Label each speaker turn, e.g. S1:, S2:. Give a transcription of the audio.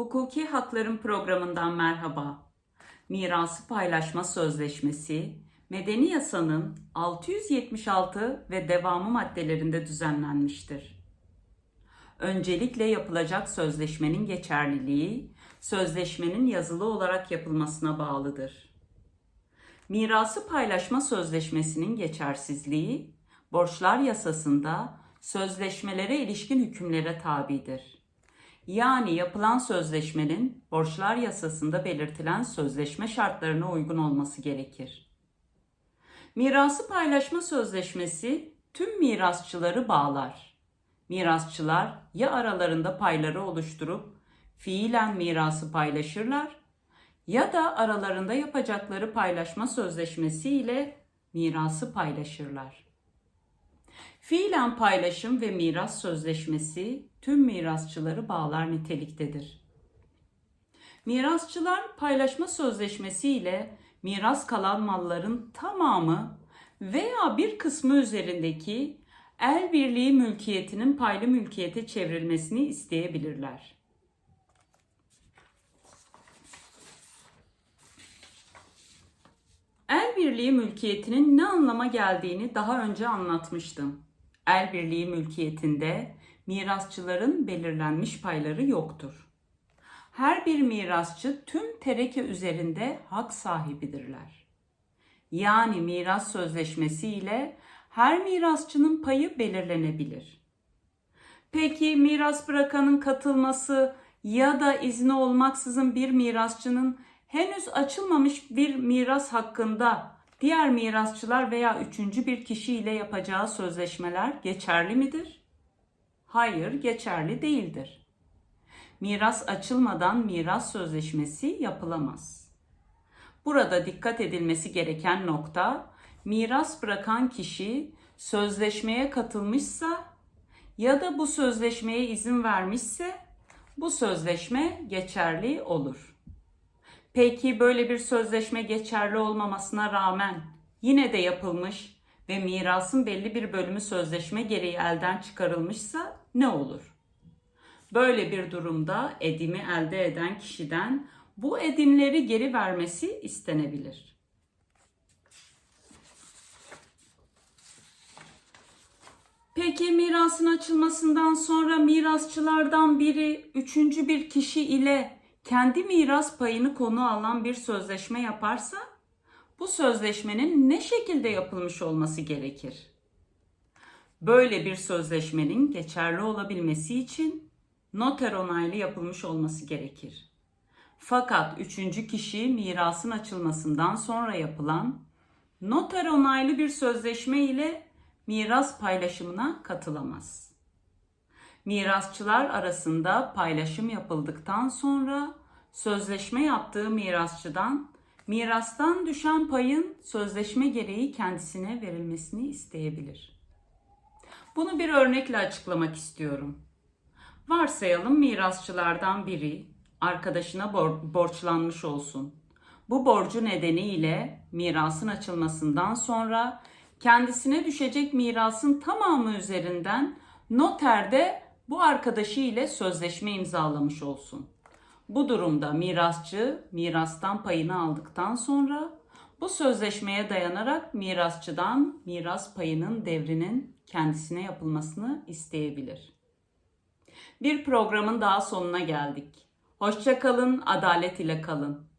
S1: Hukuki Hakların programından merhaba. Mirası Paylaşma Sözleşmesi, Medeni Yasanın 676 ve devamı maddelerinde düzenlenmiştir. Öncelikle yapılacak sözleşmenin geçerliliği, sözleşmenin yazılı olarak yapılmasına bağlıdır. Mirası paylaşma sözleşmesinin geçersizliği, borçlar yasasında sözleşmelere ilişkin hükümlere tabidir. Yani yapılan sözleşmenin borçlar yasasında belirtilen sözleşme şartlarına uygun olması gerekir. Mirası paylaşma sözleşmesi tüm mirasçıları bağlar. Mirasçılar ya aralarında payları oluşturup fiilen mirası paylaşırlar ya da aralarında yapacakları paylaşma sözleşmesi ile mirası paylaşırlar. Fiilen paylaşım ve miras sözleşmesi tüm mirasçıları bağlar niteliktedir. Mirasçılar paylaşma sözleşmesi ile miras kalan malların tamamı veya bir kısmı üzerindeki el birliği mülkiyetinin paylı mülkiyete çevrilmesini isteyebilirler. El birliği mülkiyetinin ne anlama geldiğini daha önce anlatmıştım. El birliği mülkiyetinde mirasçıların belirlenmiş payları yoktur. Her bir mirasçı tüm tereke üzerinde hak sahibidirler. Yani miras sözleşmesi ile her mirasçının payı belirlenebilir. Peki miras bırakanın katılması ya da izni olmaksızın bir mirasçının henüz açılmamış bir miras hakkında diğer mirasçılar veya üçüncü bir kişi ile yapacağı sözleşmeler geçerli midir? Hayır, geçerli değildir. Miras açılmadan miras sözleşmesi yapılamaz. Burada dikkat edilmesi gereken nokta, miras bırakan kişi sözleşmeye katılmışsa ya da bu sözleşmeye izin vermişse bu sözleşme geçerli olur. Peki böyle bir sözleşme geçerli olmamasına rağmen yine de yapılmış ve mirasın belli bir bölümü sözleşme gereği elden çıkarılmışsa ne olur? Böyle bir durumda edimi elde eden kişiden bu edimleri geri vermesi istenebilir. Peki mirasın açılmasından sonra mirasçılardan biri üçüncü bir kişi ile kendi miras payını konu alan bir sözleşme yaparsa bu sözleşmenin ne şekilde yapılmış olması gerekir? Böyle bir sözleşmenin geçerli olabilmesi için noter onaylı yapılmış olması gerekir. Fakat üçüncü kişi mirasın açılmasından sonra yapılan noter onaylı bir sözleşme ile miras paylaşımına katılamaz. Mirasçılar arasında paylaşım yapıldıktan sonra sözleşme yaptığı mirasçıdan mirastan düşen payın sözleşme gereği kendisine verilmesini isteyebilir. Bunu bir örnekle açıklamak istiyorum. Varsayalım mirasçılardan biri arkadaşına bor- borçlanmış olsun. Bu borcu nedeniyle mirasın açılmasından sonra kendisine düşecek mirasın tamamı üzerinden noterde bu arkadaşı ile sözleşme imzalamış olsun. Bu durumda mirasçı mirastan payını aldıktan sonra bu sözleşmeye dayanarak mirasçıdan miras payının devrinin kendisine yapılmasını isteyebilir. Bir programın daha sonuna geldik. Hoşça kalın, adalet ile kalın.